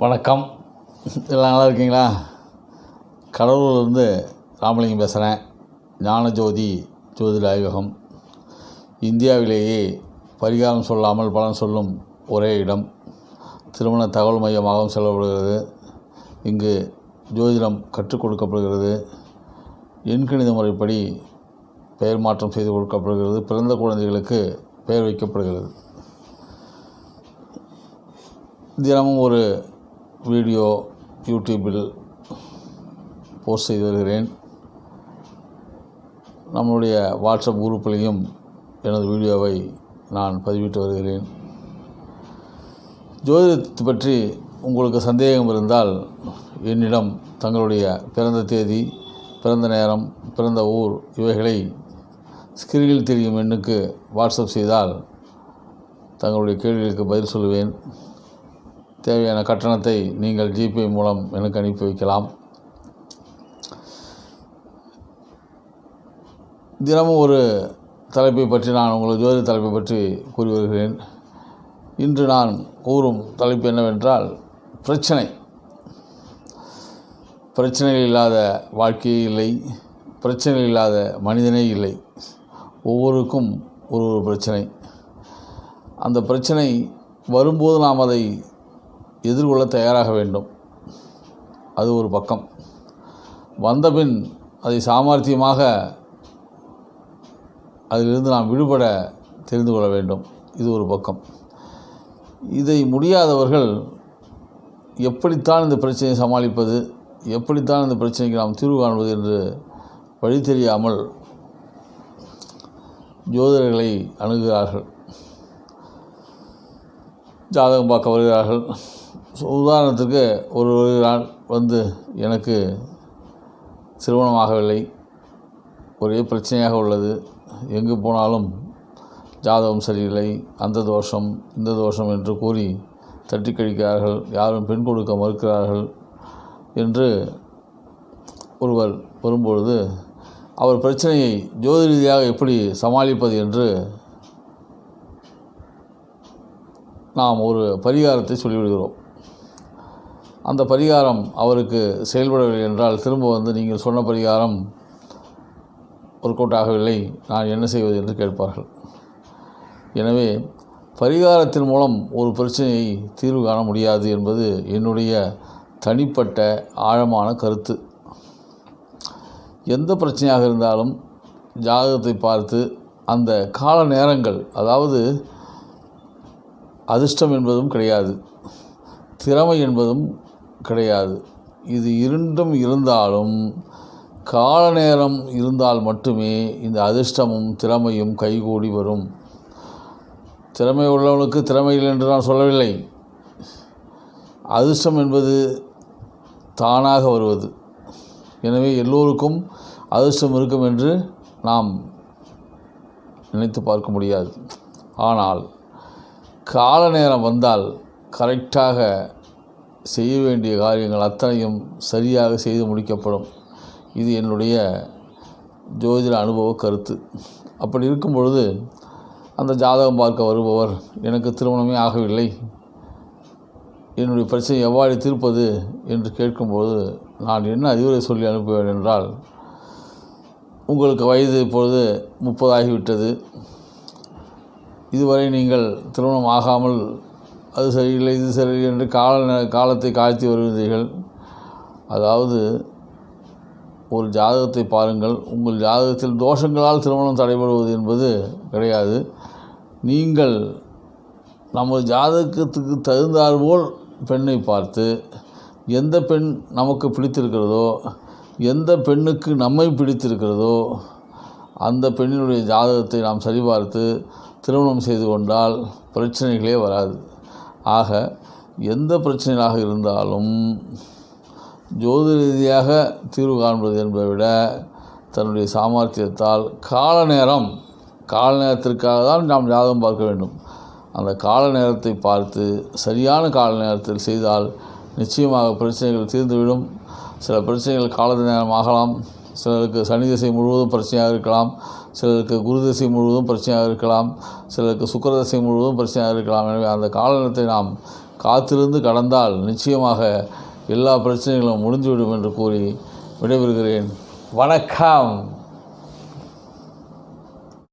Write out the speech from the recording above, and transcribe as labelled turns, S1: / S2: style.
S1: வணக்கம். எல்லாம் நல்லா இருக்கீங்களா கடலூர்லேருந்து ராமலிங்கம் பேசுகிறேன் ஞானஜோதி ஜோதிட ஆய்வகம் இந்தியாவிலேயே பரிகாரம் சொல்லாமல் பலன் சொல்லும் ஒரே இடம். திருமண தகவல் மையமாகவும் செல்லப்படுகிறது. இங்கு ஜோதிடம் கற்றுக் கொடுக்கப்படுகிறது. எண்கணித முறைப்படி பெயர் மாற்றம் செய்து கொடுக்கப்படுகிறது. பிறந்த குழந்தைகளுக்கு பெயர் வைக்கப்படுகிறது. தினமும் ஒரு வீடியோ யூடியூப்பில் போஸ்ட் செய்து வருகிறேன். நம்மளுடைய வாட்ஸ்அப் குரூப்பிலையும் எனது வீடியோவை நான் பதிவிட்டு வருகிறேன். ஜோதிடத்தை பற்றி உங்களுக்கு சந்தேகம் இருந்தால் என்னிடம் தங்களுடைய பிறந்த தேதி பிறந்த நேரம் பிறந்த ஊர் இவைகளை ஸ்கிரீனில் தெரியும் எண்ணுக்கு வாட்ஸ்அப் செய்தால் தங்களுடைய கேள்விகளுக்கு பதில் சொல்லுவேன். தேவையான கட்டணத்தை நீங்கள் ஜிபே மூலம் எனக்கு அனுப்பி வைக்கலாம். தினமும் ஒரு தலைப்பை பற்றி நான் உங்களுக்கு ஜோதி தலைப்பை பற்றி கூறி வருகிறேன். இன்று நான் கூறும் தலைப்பு என்னவென்றால் பிரச்சனை. பிரச்சனைகள் இல்லாத வாழ்க்கையே இல்லை. பிரச்சனை இல்லாத மனிதனே இல்லை. ஒவ்வொருக்கும் ஒரு ஒரு பிரச்சனை. அந்த பிரச்சனை வரும்போது நாம் அதை எதிர்கொள்ள தயாராக வேண்டும். அது ஒரு பக்கம். வந்தபின் அதை சாமர்த்தியமாக அதிலிருந்து நாம் விடுபட தெரிந்து கொள்ள வேண்டும். இது ஒரு பக்கம். இதை முடியாதவர்கள் எப்படித்தான் இந்த பிரச்சனையை சமாளிப்பது எப்படித்தான் இந்த பிரச்சனைக்கு நாம் தீர்வு காண்பது என்று வழி தெரியாமல் ஜோதிடர்களை அணுகுகிறார்கள். ஜாதகம் பார்க்க வருகிறார்கள். உதாரணத்துக்கு ஒரு நாள் வந்து எனக்கு திருமணமாகவில்லை. ஒரே பிரச்சனையாக உள்ளது. எங்கு போனாலும் ஜாதகம் சரியில்லை. அந்த தோஷம் இந்த தோஷம் என்று கூறி தட்டி கழிக்கிறார்கள். யாரும் பெண் கொடுக்க மறுக்கிறார்கள் என்று ஒருவர் வரும்பொழுது அவர் பிரச்சனையை ஜோதி ரீதியாக எப்படி சமாளிப்பது என்று நாம் ஒரு பரிகாரத்தை சொல்லிவிடுகிறோம். அந்த பரிகாரம் அவருக்கு செயல்படவில்லை என்றால் திரும்ப வந்து நீங்கள் சொன்ன பரிகாரம் ஒர்க் அவுட் ஆகவில்லை. நான் என்ன செய்வது என்று கேட்பார்கள். எனவே பரிகாரத்தின் மூலம் ஒரு பிரச்சனையை தீர்வு காண முடியாது என்பது என்னுடைய தனிப்பட்ட ஆழமான கருத்து. எந்த பிரச்சனையாக இருந்தாலும் ஜாதகத்தை பார்த்து அந்த கால நேரங்கள் அதாவது அதிர்ஷ்டம் என்பதும் கிடையாது. திறமை என்பதும் கிடையாது. இது இரண்டும் இருந்தாலும் கால நேரம் இருந்தால் மட்டுமே இந்த அதிர்ஷ்டமும் திறமையும் கைகூடி வரும். திறமை உள்ளவனுக்கு திறமை இல்லை என்று நான் சொல்லவில்லை. அதிர்ஷ்டம் என்பது தானாக வருவது. எனவே எல்லோருக்கும் அதிர்ஷ்டம் இருக்கும் என்று நாம் நினைத்து பார்க்க முடியாது. ஆனால் கால நேரம் வந்தால் கரெக்டாக செய்ய வேண்டிய காரியங்கள் அத்தனையும் சரியாக செய்து முடிக்கப்படும். இது என்னுடைய ஜோதிட அனுபவ கருத்து. அப்படி இருக்கும் பொழுது அந்த ஜாதகம் பார்க்க வருபவர் எனக்கு திருமணமே ஆகவில்லை. என்னுடைய பிரச்சனை எவ்வாறு தீர்ப்பது? என்று கேட்கும்போது நான் என்ன அறிவுரை சொல்லி அனுப்புவேன் என்றால் உங்களுக்கு வயது இப்பொழுது முப்பதாகிவிட்டது. இதுவரை நீங்கள் திருமணம் ஆகாமல் அது சரியில்லை இது சரியில்லை என்று கால காலத்தை காய்த்தி வருகிறீர்கள். அதாவது ஒரு ஜாதகத்தை பாருங்கள். உங்கள் ஜாதகத்தில் தோஷங்களால் திருமணம் தடைபடுவது என்பது கிடையாது. நீங்கள் நமது ஜாதகத்துக்கு தகுந்தாற்போல் பெண்ணை பார்த்து எந்த பெண் நமக்கு பிடித்திருக்கிறதோ எந்த பெண்ணுக்கு நம்மை பிடித்திருக்கிறதோ அந்த பெண்ணினுடைய ஜாதகத்தை நாம் சரிபார்த்து திருமணம் செய்து கொண்டால் பிரச்சனைகளே வராது. ஆக எந்த பிரச்சனையாக இருந்தாலும் ஜோதி ரீதியாக தீர்வு காண்பது என்பதை விட தன்னுடைய சாமர்த்தியத்தால் கால நேரம் கால நேரத்திற்காக தான் நாம் ஜாதகம் பார்க்க வேண்டும். அந்த கால நேரத்தை பார்த்து சரியான கால நேரத்தில் செய்தால் நிச்சயமாக பிரச்சனைகள் தீர்ந்துவிடும். சில பிரச்சனைகள் கால நேரம் ஆகலாம். சிலருக்கு சனி திசை முழுவதும் பிரச்சனையாக இருக்கலாம் சிலருக்கு குரு திசை முழுவதும் பிரச்சனையாக இருக்கலாம் சிலருக்கு சுக்கர திசை முழுவதும் பிரச்சனையாக இருக்கலாம். எனவே அந்த காலநிலத்தை நாம் காத்திருந்து கடந்தால் நிச்சயமாக எல்லா பிரச்சனைகளும் முடிந்துவிடும் என்று கூறி விடைபெறுகிறேன். வணக்கம்.